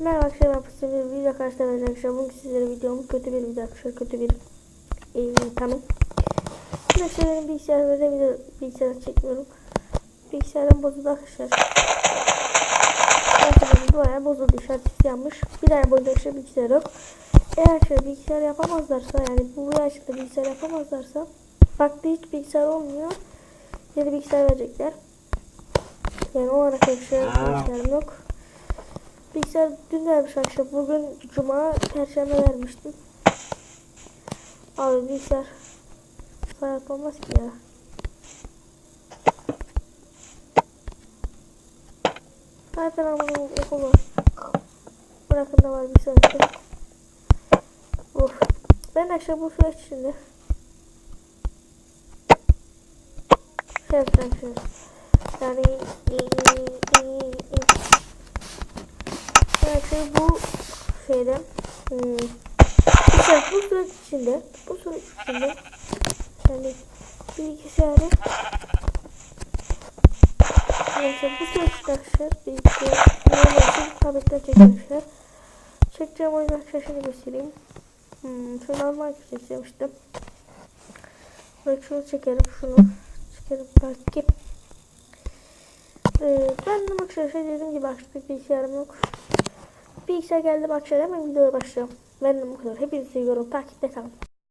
Merhaba arkadaşlar ben bir video karşıda ben arkadaşlar bugün sizlere videom kötü bir video arkadaşlar kötü bir e, tanım. Arkadaşlar benim bilgisayarımda video bilgisayar çekmiyorum. Bilgisayarım bozuldu arkadaşlar. Gerçekten bayağı bozuldu işaret yanmış. Bir ay boyunca arkadaşlar bilgisayar yok. Eğer arkadaşlar bilgisayar yapamazlarsa yani bu yaşta bilgisayar yapamazlarsa farklı hiç bilgisayar olmuyor. Yeni bilgisayar verecekler. Yani o arkadaşlar bilgisayarım yok. Bilgisayar dün vermiş arkadaşlar. Bugün cuma, perşembe vermiştim. Abi bilgisayar saat olmaz ki ya. Zaten ama okul var. Bırakın da var bir sonraki. Uf. Ben arkadaşlar bu süreç içinde şey yapacağım şimdi. Yani bu şeyde hmm, işte bu süreç içinde bu süreç içinde yani bilgisayarı Neyse bu süreçte arkadaşlar bilgisayar normal tabletten çekmişler. Çekeceğim o yüzden arkadaşlar şunu göstereyim. Hmm, şunu normal çekmiştim. Bak şunu çekerim şunu çekerim belki. Ee, ben de arkadaşlar dediğim gibi artık bilgisayarım yok. Bilgisayar geldi arkadaşlar hemen videoya başlayalım. Ben bu kadar. Hepinizi seviyorum. Takipte kalın.